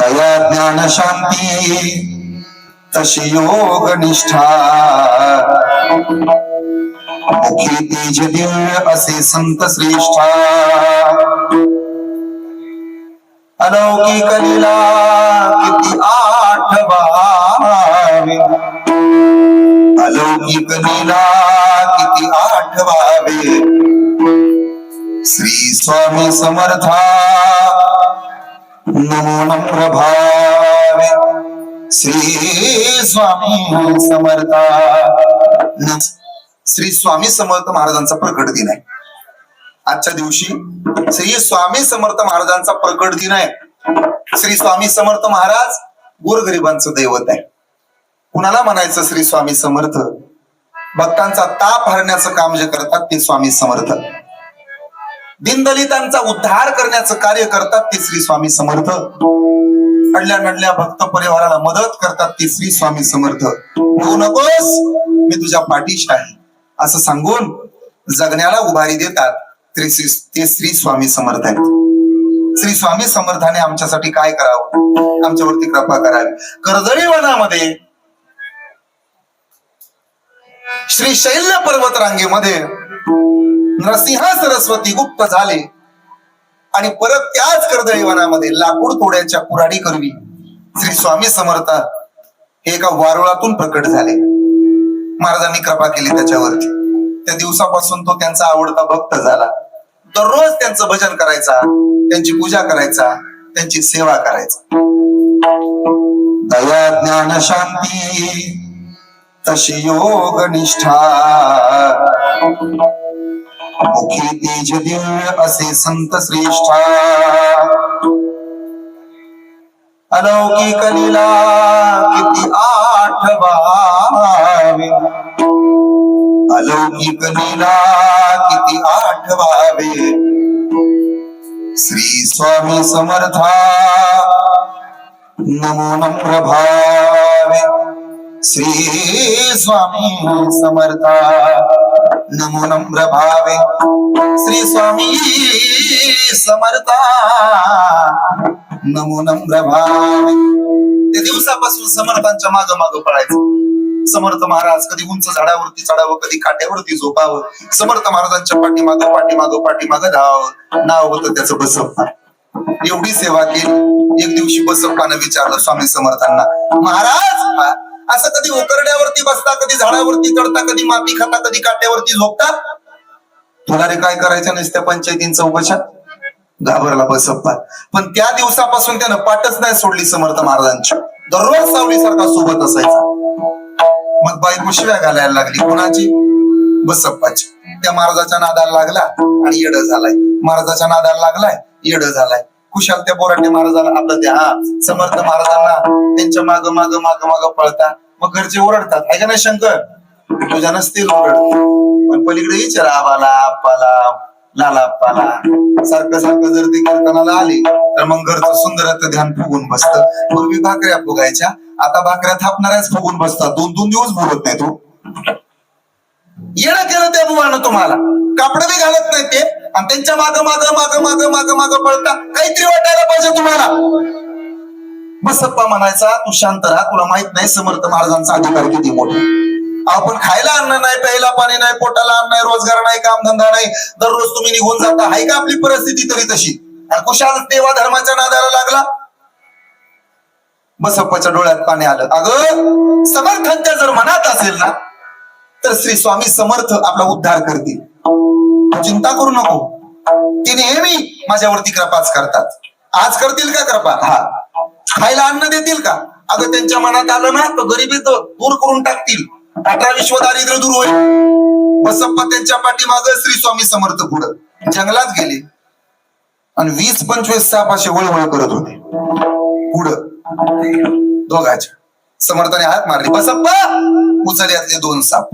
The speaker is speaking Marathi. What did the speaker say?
दया ज्ञान शांती तशी योग निष्ठा मुखी तेज दिव्य असे संत श्रेष्ठा। अलौकिक लीला किती आठवावे अलौकिक लीला किती आठवावे श्री स्वामी समर्था नमो प्रभावे श्री स्वामी समर्था। श्री स्वामी समर्थ महाराजांचा प्रकट दिन आहे. आजच्या दिवशी श्री स्वामी समर्थ महाराजांचा प्रकट दिन आहे. श्री स्वामी समर्थ महाराज गोरगरिबांचं दैवत आहे. कुणाला म्हणायचं श्री स्वामी समर्थ? भक्तांचा ताप हरण्याचं काम जे करतात ते स्वामी समर्थ. दिनदलितांचा उद्धार करण्याचं कार्य करतात ते श्री स्वामी समर्थ. अडल्या नडल्या भक्त परिवाराला मदत करतात ते श्री स्वामी समर्थ. होऊ नकोस मी तुझ्या पाठीशी आहे. असं सांगून जगण्याला उभारी देतात ते श्री ते श्री स्वामी समर्थ आहेत. श्री स्वामी समर्थाने आमच्यासाठी काय करावं? आमच्यावरती कृपा करावी. कर्दळी वनामध्ये श्री शैल्य पर्वत रांगेमध्ये नरसिंह सरस्वती गुप्त झाले. आणि परत त्याच कर्दळीवनामध्ये लाकूड तोड्याच्या कुराडी करवी श्री स्वामी समर्थ हे एका वारुळातून प्रकट झाले. महाराजांनी कृपा केली त्याच्यावरती. त्या दिवसापासून तो त्यांचा आवडता भक्त झाला. दररोज त्यांचं भजन करायचा त्यांची पूजा करायचा त्यांची सेवा करायचा. दया ज्ञान शांती तशी योग निष्ठा. मुखी तेज दिव्य असे संत श्रेष्ठा। अलौकिक लीला किती आठवावे अलौकिक लीला किती आठवावे श्री स्वामी समर्था नमो नम्र भावे श्री स्वामी समर्था। नमो नम्र भावे। श्री स्वामी समर्था। नमो नम्र भावे। ते दिवसापासून समर्थांच्या माग माग पळायचं. समर्थ महाराज कधी उंच झाडावरती चढावं कधी काट्यावरती झोपावं. समर्थ महाराजांच्या पाठीमाग पाठीमाग पाठीमाग धाव नाव होत त्याचं बसप्पा. एवढी सेवा केली. एक दिवशी बसप्पानं विचारलं स्वामी समर्थांना महाराज असं कधी उकरड्यावरती बसता कधी झाडावरती चढता कधी माती खाता कधी काट्यावरती झोपता? तुला रे काय करायचं नसत्या पंचायतींचा उपचार घाबरला बसप्पा पण त्या दिवसापासून त्यानं पाठच नाही सोडली समर्थ महाराजांची. दररोज सावलीसारखा सोबत असायचा. मग बायको शिव्या घालायला लागली. कोणाची? बसप्पाची त्या महाराजाच्या नादाला लागला आणि येड झालाय. महाराजाच्या नादाला लागलाय येड झालाय. कुशाल त्या बोराटे महाराजाला आपलं त्या हा समर्थ महाराजांना त्यांच्या माग माग माग माग पळतात मग घरचे ओरडतात. आहे का नाही शंकर तुझ्या नसतील ओरड. पण पलीकडे विचार आबाला आप्पाला लाला पाला सारखं सारखं जर ते कीर्तनाला आले तर मग घरचं सुंदर ध्यान फुगून बसत. पूर्वी भाकऱ्या फुगायच्या आता भाकऱ्या थापणाऱ्याच फुगून बसतात. दोन दोन दिवस भुगत नाही तो हो. येणं केलं त्या बुवानं तुम्हाला. कापड बी घालत नाही ते. आणि त्यांच्या माग माग माग माग माग माग पळता काहीतरी वाटायला पाहिजे तुम्हाला. बसप्पा म्हणायचा तू शांत राहा तुला माहीत नाही समर्थ महाराजांचा अधिकार किती मोठा आपण खायला अन्न नाही प्यायला पाणी नाही पोटाला अन्न नाही रोजगार नाही कामधंदा नाही. दररोज तुम्ही निघून जाता. आहे का आपली परिस्थिती तरी तशी? आणि कुशाल देवा धर्माच्या नादाला लागला? बसप्पाच्या डोळ्यात पाणी आलं. अगं समर्थांच्या जर मनात असेल ना तर श्री स्वामी समर्थ आपला उद्धार करतील. तू चिंता करू नको. ते नेहमी माझ्यावरती कृपाच करतात. आज करतील का कृपा? हा. खायला अन्न देतील का? अगं त्यांच्या मनात आलं ना तर गरिबी तर दूर करून टाकतील. अठरा विश्व दारिद्र्य दूर होईल. बसप्पा त्यांच्या पाठीमाग श्री स्वामी समर्थ पुढं. जंगलात गेले. आणि वीस पंचवीस साप असे वळवळ करत होते. पुढं. दोघाच्या. समर्थाने हात मारले. बसप्पा! उचल यातले दोन साप.